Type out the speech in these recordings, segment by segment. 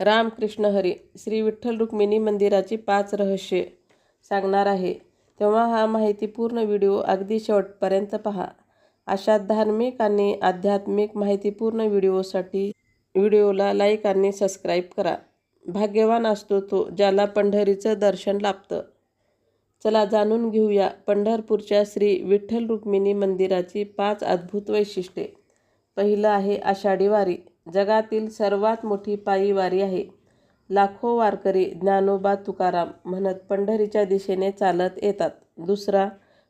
रामकृष्ण हरी श्री विठ्ठल रुक्मिणी मंदिराची पाच रहस्ये सांगणार आहे. तेव्हा हा माहितीपूर्ण व्हिडिओ अगदी शेवटपर्यंत पहा. अशा धार्मिक आणि आध्यात्मिक माहितीपूर्ण व्हिडिओसाठी व्हिडिओला लाईक आणि सबस्क्राईब करा. भाग्यवान असतो तो ज्याला पंढरीचं दर्शन लाभतं. चला जाणून घेऊया पंढरपूरच्या श्री विठ्ठल रुक्मिणी मंदिराची पाच अद्भुत वैशिष्ट्ये. पहिलं आहे आषाढी वारी. जगातील सर्वात मोठी पायीवारी आहे. लाखो वारकरी ज्ञानोबा तुकाराम म्हणत पंढरीच्या दिशेने चालत येतात. दुसरा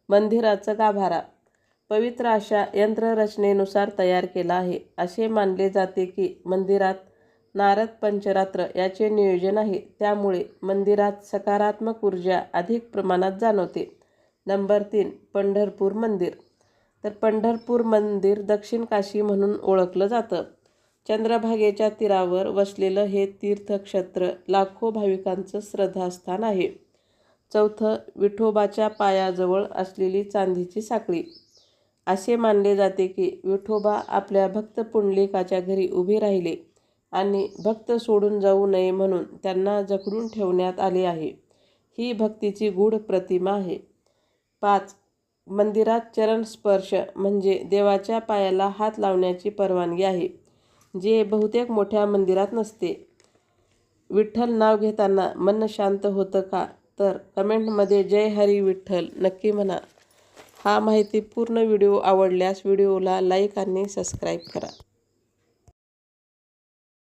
मंदिराचं गाभारा. पवित्र अशा यंत्ररचनेनुसार तयार केला आहे. असे मानले जाते की मंदिरात नारद पंचरात्र याचे नियोजन आहे. त्यामुळे मंदिरात सकारात्मक ऊर्जा अधिक प्रमाणात जाणवते. नंबर तीन पंढरपूर मंदिर. तर पंढरपूर मंदिर दक्षिण काशी म्हणून ओळखलं जातं. चंद्रभागेच्या तीरावर वसलेलं हे तीर्थक्षेत्र लाखो भाविकांचं श्रद्धास्थान आहे. चौथं विठोबाच्या पायाजवळ असलेली चांदीची साखळी. असे मानले जाते की विठोबा आपल्या भक्त पुंडलिकाच्या घरी उभे राहिले आणि भक्त सोडून जाऊ नये म्हणून त्यांना जखडून ठेवण्यात आले आहे. ही भक्तीची गूढ प्रतिमा आहे. पाच मंदिरात चरण स्पर्श म्हणजे देवाच्या पायाला हात लावण्याची परवानगी आहे. जे बहुतेक मोठ्या मंदिरात नसते. विठ्ठल नाव घेताना मन शांत होतं का? तर कमेंटमध्ये जय हरी विठ्ठल नक्की म्हणा. हा माहितीपूर्ण व्हिडिओ आवडल्यास व्हिडिओला लाईक आणि सबस्क्राईब करा.